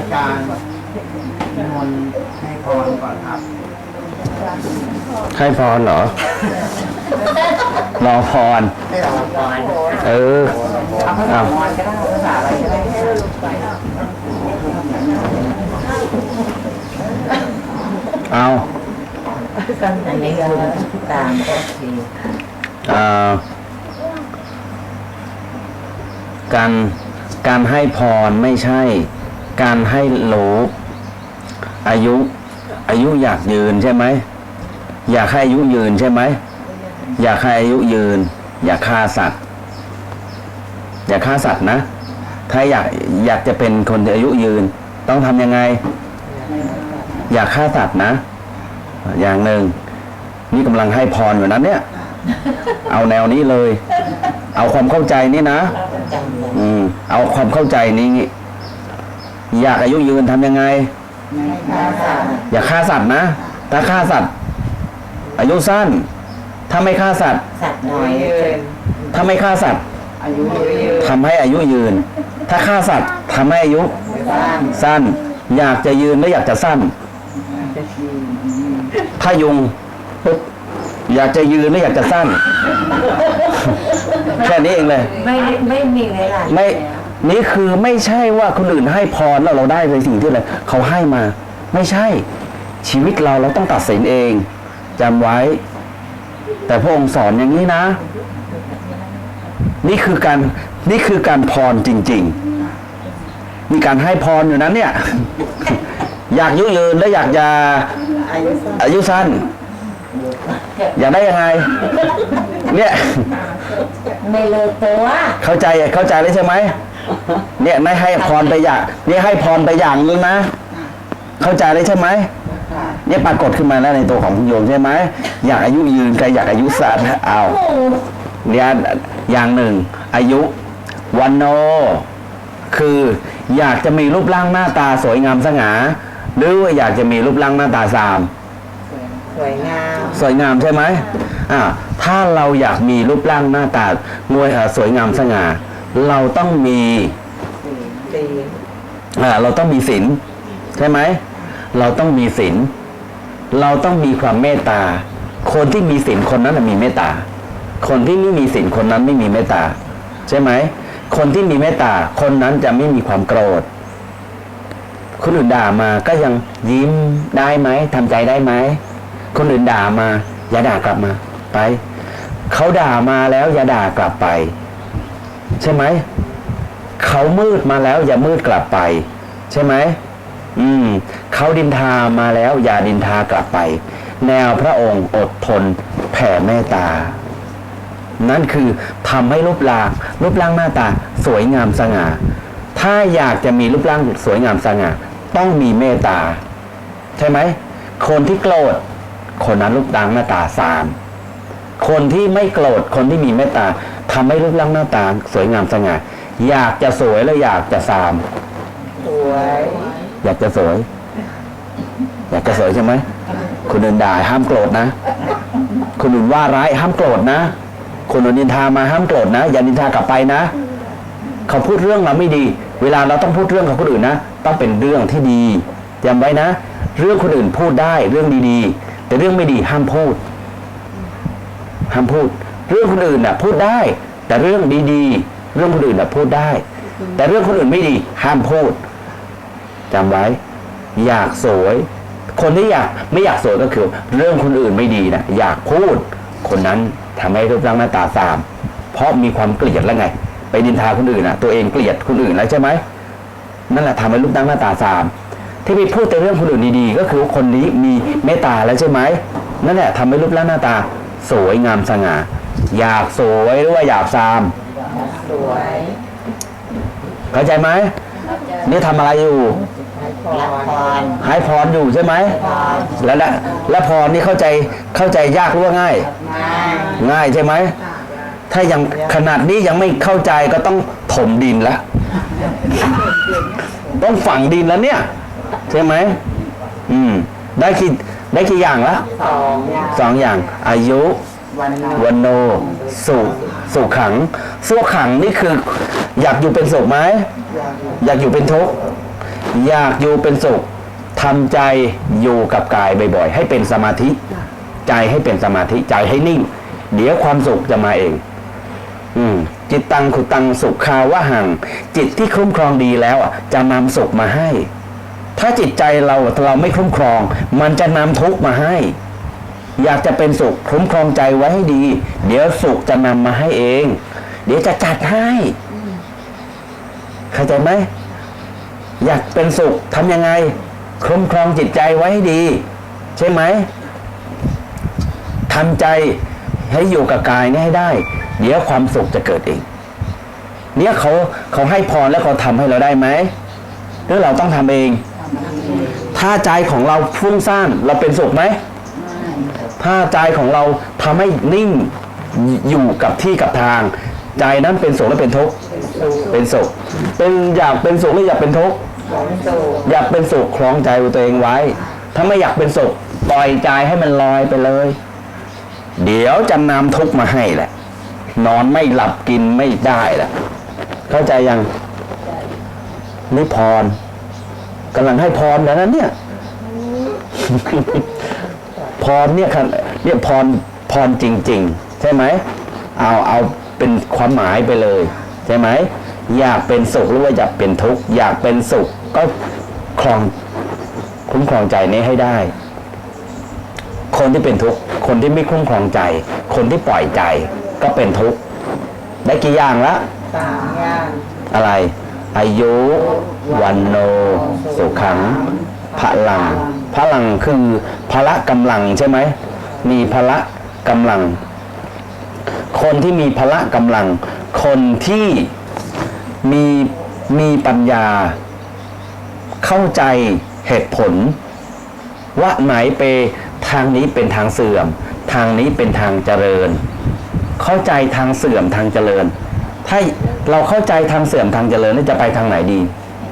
อาจารย์นิมนต์ให้พรก่อนครับ ให้พรเหรอ รอพร ให้เราพรเออเราพรก็ได้ภาษาอะไรก็ได้เอาอันนี้คือตามโอเอ่าการการให้พรไม่ใช่ การให้โหลอายุ อายุอยากยืนใช่ไหมอยากให้อายุยืนใช่ไหมอยากให้อายุยืน อย่าฆ่าสัตว์ อย่าฆ่าสัตว์นะ ถ้าอยากอยากจะเป็นคนที่อายุยืน ต้องทำยังไง อย่าฆ่าสัตว์นะ อย่างหนึ่งนี่กำลังให้พรอยู่นั้นเนี่ย เอาแนวนี้เลย เอาความเข้าใจนี่นะ อืมเอาความเข้าใจนี้ อยากอายุยืนทำยังไง อย่าฆ่าสัตว์นะ ถ้าฆ่าสัตว์ อายุสั้น ถ้าไม่ฆ่าสัตว์สัตว์น้อยถ้าไม่ฆ่าสัตว์อายุเยอะทำให้อายุยืน ถ้าฆ่าสัตว์ทำให้อายุบ้านสั้น อยากจะยืนและอยากจะสั้นจะชีถ้ายุงปุ๊บอยากจะยืนและอยากจะสั้น แค่นี้เองเลย ไม่ไม่มีเวลาไม่ นี่คือไม่ใช่ว่าคนอื่นให้พรแล้วเราได้ในสิ่งที่อะไรเขาให้มา ไม่ใช่ ชีวิตเราเราต้องตัดสินเองจำไว้ แต่พระองค์สอนอย่างนี้นะ นี่คือการนี่คือการพรจริง ๆ มีการให้พรอยู่นั้นเนี่ย อยากอายุยืนและอยากจะอาอายุสั้น อยากได้ยังไง เนี่ย ไม่เลยตัวเข้าใจเข้าใจเลยใช่ไหมเนี่ยไม่ให้พรไปอย่างนี่ให้พรไปอย่างนึงนะ เข้าใจเลยใช่ไหมเนี่ยปรากฏขึ้นมาแล้วในตัวของคุณโยมใช่ไหมอยากอายุยืนใครอยากอายุสั้นเอาเนี่ยอย่างหนึ่ง อายุวันโน คืออยากจะมีรูปร่างหน้าตาสวยงามสง่าหรือว่าอยากจะมีรูปร่างหน้าตาสาม สวยงาม สวยงามใช่ไหมอ่าถ้าเราอยากมีรูปร่างหน้าตางวยเอ่อสวยงามสง่า เราต้องมีสีอ่าเราต้องมีศีลใช่ไหม เราต้องมีศีลเราต้องมีความเมตตา คนที่มีศีลคนนั้นนะมีเมตตา คนที่ไม่มีศีลคนนั้นไม่มีเมตตา ใช่ไหม คนที่มีเมตตา คนนั้นจะไม่มีความโกรธคนอื่นด่ามาก็ยังยิ้มได้ไหมทำใจได้ไหม คนอื่นด่ามา อย่าด่ากลับมา ไป เขาด่ามาแล้ว อย่าด่ากลับไป ใช่ไหม เขามืดมาแล้ว อย่ามืดกลับไป ใช่ไหมอืม เขาดินทามาแล้ว อย่าดินทากลับไป แนวพระองค์อดทน แผ่เมตตา นั่นคือทำให้รูปร่างรูปร่างหน้าตา สวยงามสง่าถ้าอยากจะมีรูปร่างสวยงามสง่าต้องมีเมตตา ใช่ไหม คนที่โกรธ คนนั้นรูปร่างหน้าตาสามคนที่ไม่โกรธคนที่มีเมตตาทำให้รูปร่างหน้าตาสวยงามสง่าอยากจะสวยและอยากจะสามสวยอยากจะสวย อยากจะสวยใช่ไหมคนอื่นด่าห้ามโกรธนะคนอื่นว่าร้ายห้ามโกรธนะคนอื่นนินทามาห้ามโกรธนะอย่านินทากลับไปนะ เขาพูดเรื่องเราไม่ดี เวลาเราต้องพูดเรื่องของคนอื่นนะต้องเป็นเรื่องที่ดีจำไว้นะ เรื่องคนอื่นพูดได้เรื่องดีๆ แต่เรื่องไม่ดีห้ามพูด ห้ามพูด เรื่องคนอื่นน่ะ พูดได้ แต่เรื่องดีๆ เรื่องคนอื่นน่ะพูดได้ แต่เรื่องคนอื่นไม่ดี ห้ามพูดจำไว้ อยากสวย คนที่อยากไม่อยากสวยก็คือ เรื่องคนอื่นไม่ดีนะอยากพูด คนนั้นทำให้รูปร่างหน้าตาสาม เพราะมีความเกลียดแล้วไง ไปดินทาคนอื่นนะตัวเองเกลียดคนอื่นแล้วใช่ไหมนั่นแหละทำให้รูปร่างหน้าตาสาม ที่ไปพูดแต่เรื่องคนอื่นดีๆ ก็คือคนนี้มีเมตตาแล้วใช่ไหมนั่นแหละทำให้รูปร่างหน้าตา สวยงามสง่าอยากสวยหรือว่าอยากซามสวยเข้าใจไหมนี่ทำอะไรอยู่รับพรให้พรอยู่ใช่ไหมแล้วและและพรนี่เข้าใจเข้าใจยากหรือว่าง่ายง่าย ง่ายใช่ไหมถ้ายังขนาดนี้ยังไม่เข้าใจก็ต้องถมดินแล้ว ต้องฝังดินแล้วเนี่ย ใช่ไหมอืม ได้กี่ได้กี่อย่างละสองอย่างสองอย่าง อายุวันนวันโนสุสุขัง สุขังนี่คือ อยากอยู่เป็นสุขไหมอยากอยู่เป็นทุกข์อยากอยู่เป็นสุขทำใจอยู่กับกายบ่อยๆ ให้เป็นสมาธิ ใจให้เป็นสมาธิใจให้นิ่ง เดี๋ยวความสุขจะมาเอง อืม จิตตังขุตังสุขคาวะหัง จิตที่คุ้มครองดีแล้วอะ จะนำสุขมาให้ ถ้าจิตใจเราเราไม่คุ้มครอง มันจะนำทุกข์มาให้ อยากจะเป็นสุขคุ้มครองใจไว้ให้ดี เดี๋ยวสุขจะนำมาให้เอง เดี๋ยวจะจัดให้เข้าใจไหมอยากเป็นสุขทำยังไงคุ้มครองจิตใจไว้ให้ดี ใช่ไหมทำใจให้อยู่กับกายนี่ให้ได้ เดี๋ยวความสุขจะเกิดเอง เนี่ยเขาเขาให้พรแล้วเขาทำให้เราได้ไหมหรือเราต้องทำเอง ถ้าใจของเราฟุ้งซ่านเราเป็นสุขไหมถ้าใจของเราทำให้นิ่งอยู่กับที่กับทาง ใจนั้นเป็นสุขและเป็นทุกข์เป็นสุขเป็นอยากเป็นสุขหรืออยากเป็นทุกข์อยากเป็นสุขคล้องใจตัวเองไว้ ถ้าไม่อยากเป็นสุขปล่อยใจให้มันลอยไปเลย เดี๋ยวจะนำทุกข์มาให้แหละ นอนไม่หลับกินไม่ได้แหละเข้าใจยังนี่พร กำลังให้พรแล้วนะเนี่ย พรเนี่ยครับเนี่ยพรพรจริง ๆ ใช่ไหมเอาเอาเป็นความหมายไปเลย ใช่ไหมอยากเป็นสุขหรือว่าอยากเป็นทุกข์อยากเป็นสุขก็ครองคุ้มครองใจนี้ให้ได้ คนที่เป็นทุกข์คนที่ไม่คุ้มครองใจ คนที่ปล่อยใจก็เป็นทุกข์ได้กี่อย่างละสามอย่างอะไร อายุวันโน สุขังพลังพลังคือพละกำลังใช่ไหม มีพละกำลัง คนที่มีพละกำลัง คนที่มีมีปัญญา เข้าใจเหตุผล ว่าไหนไปทางนี้เป็นทางเสื่อม ทางนี้เป็นทางเจริญ เข้าใจทางเสื่อมทางเจริญ ถ้า เราเข้าใจทางเสื่อมทางเจริญนี่จะไปทางไหนดี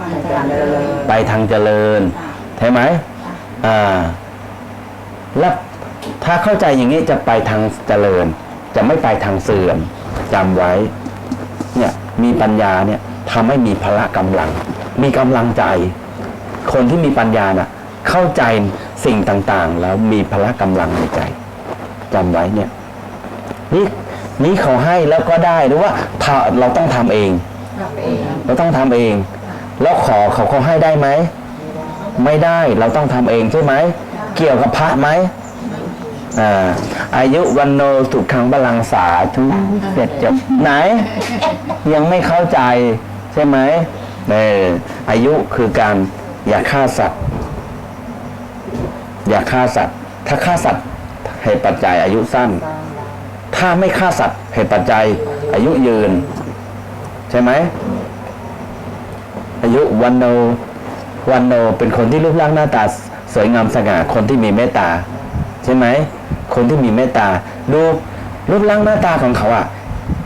อาจารย์เลยไปทางเจริญใช่ไหมอ่าแล้วถ้าเข้าใจอย่างนี้จะไปทางเจริญ จะไม่ไปทางเสื่อมจำไว้ เนี่ยมีปัญญาเนี่ยทำให้มีพละกำลัง มีกำลังใจ คนที่มีปัญญาน่ะ เข้าใจสิ่งต่างๆ แล้วมีพละกำลังในใจจำไว้เนี่ยนี่ นี่เขาให้แล้วก็ได้หรือว่าถ้าเราต้องทำเองทำเอง เราต้องทำเอง แล้วขอเขาเขาให้ได้ไหม ไม่ได้เราต้องทำเองใช่ไหม เกี่ยวกับพระไหมอ่าอายุวันโนสุขังบาลังสาทุเสร็จจบไหน ยังไม่เข้าใจใช่ไหมเอออายุคือการอย่าฆ่าสัตว์ อย่าฆ่าสัตว์ ถ้าฆ่าสัตว์เหตุปัจจัยอายุสั้น ถ้าไม่ฆ่าสัตว์เหตุปัจจัย อายุยืน ใช่ไหม อายุวันโนวันโนเป็นคนที่รูปร่างหน้าตาสวยงามสง่าคนที่มีเมตตา ใช่ไหม คนที่มีเมตตา ดูรูปร่างหน้าตาของเขาอะ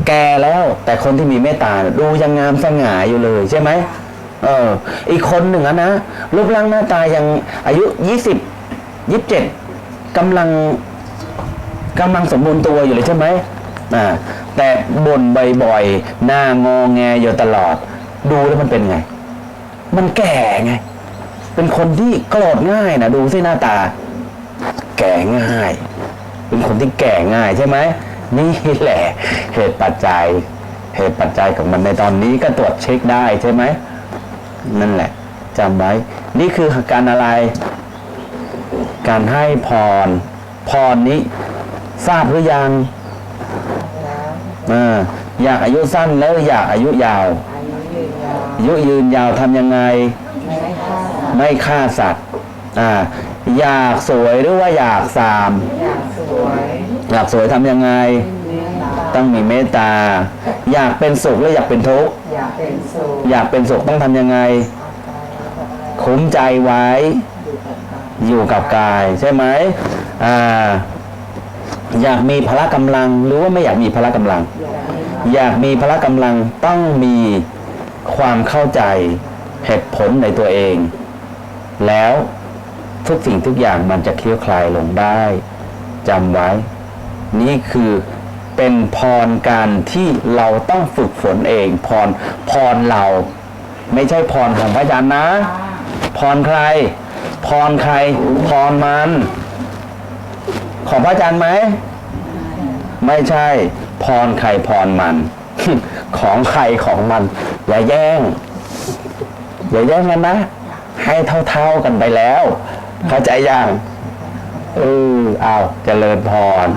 แก่แล้วแต่คนที่มีเมตตา ดูยังงามสง่าอยู่เลย ใช่ไหมเออ อีกคนหนึ่งอะนะรูปร่างหน้าตายังอายุยี่สิบยี่สิบเจ็ดกำลัง กำลังสมบูรณ์ตัวอยู่เลยใช่ไหมอ่าแต่บ่นบ่อยๆหน้างอแงอยู่ตลอด ดูแล้วมันเป็นไง มันแก่ไง เป็นคนที่โกรธง่ายนะดูสิหน้าตา แก่ง่าย เป็นคนที่แก่ง่ายใช่ไหมนี่แหละ เหตุปัจจัย เหตุปัจจัยของมันในตอนนี้ก็ตรวจเช็คได้ใช่ไหมนั่นแหละจำไว้ นี่คือการอะไร การให้พร พรนี้ ทราบหรือยังอ่าอยากอายุสั้นแล้วอยากอายุยาวอายุยืนยาวอายุยืนยาวทำยังไงไม่ฆ่าไม่ฆ่าสัตว์อ่าอยากสวยหรือว่าอยากสามอยากสวยอยากสวยทำยังไงเมตตาต้องมีเมตตา อยากเป็นสุขหรืออยากเป็นทุกข์อยากเป็นสุขอยากเป็นสุขต้องทำยังไง คุ้มใจไว้ อยู่กับกายอยู่กับกายใช่ไหมอ่า อยากมีพละกำลังหรือว่าไม่อยากมีพละกำลัง อยากมีพละกำลังต้องมีความเข้าใจเหตุผลในตัวเอง แล้วทุกสิ่งทุกอย่างมันจะเคลี่ยวคลายลงได้จำไว้ นี่คือเป็นพรการที่เราต้องฝึกฝนเอง พรพรเรา ไม่ใช่พรของพระอาจารย์นะ พรใคร พรใคร พรมัน ของพระอาจารย์ไหม ไม่ใช่ พรใครพรมัน ของใครของมัน อย่าแย่ง อย่าแย่งกันนะ ให้เท่าๆกันไปแล้ว เข้าใจยังเออเอาเจริญพร